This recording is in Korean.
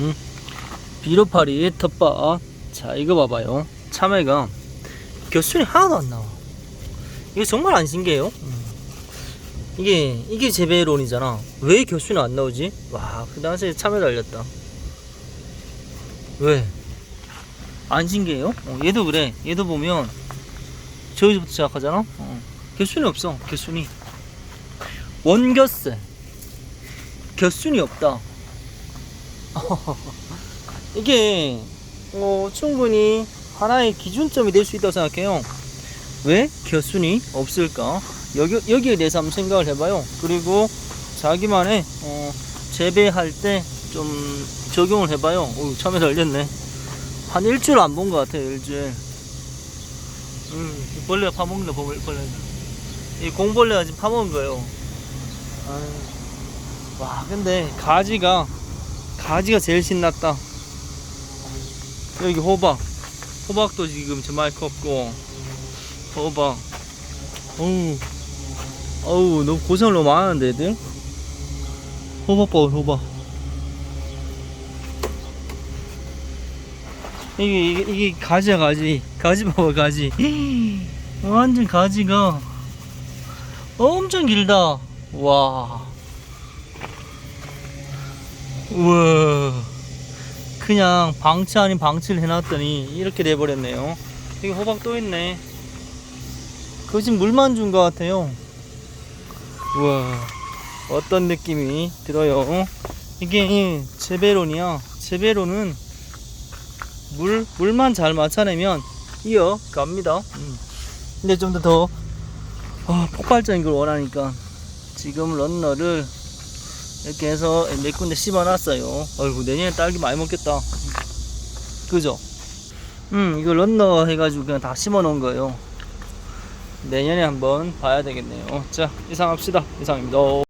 음. 비료파리 텃밭. 자, 이거 봐봐요. 참외가 겨순이 하나도 안 나와. 이거 정말 안 신기해요. 음. 이게, 이게 재배론이잖아. 왜 겨순이 안 나오지? 와, 그 당시에 참외 달렸다. 왜? 안 신기해요? 어, 얘도 그래. 얘도 보면 저기서부터 시작하잖아. 어. 겨순이 없어. 겨순이. 원겨세. 겨순이 없다. 이게 어, 충분히 하나의 기준점이 될 수 있다고 생각해요. 왜 겨순이 없을까? 여기, 여기에 대해서 한번 생각을 해봐요. 그리고 자기만의 어, 재배할 때 좀 적용을 해봐요. 오, 참외 달렸네. 한 일주일 안 본 것 같아요. 일주일. 음, 이 벌레가 파먹는다. 벌- 벌레. 이 공벌레가 지금 파먹은 거예요. 아유. 와, 근데 가지가 가지가 제일 신났다. 여기 호박. 호박도 지금 정말 컸고 호박. 어우. 어우, 너무 고생을 너무 많은데 애들. 호박 봐, 호박. 이게 이게, 이게 가지야 가지. 가지 봐봐 가지. 완전 가지가 엄청 길다. 와. 우와. 그냥 방치 아닌 방치를 해놨더니 이렇게 돼버렸네요. 여기 호박 또 있네. 그거 지금 물만 준 것 같아요. 우와. 어떤 느낌이 들어요. 이게 재배론이야. 재배론은 물, 물만 잘 맞춰내면 이어갑니다. 음. 근데 좀 더더 어, 폭발적인 걸 원하니까 지금 런너를 이렇게 해서 몇 군데 씹어놨어요. 어이구 내년에 딸기 많이 먹겠다. 그죠? 음 이거 런너 해가지고 그냥 다 심어놓은 거예요. 내년에 한번 봐야 되겠네요. 자 이상합시다. 이상입니다.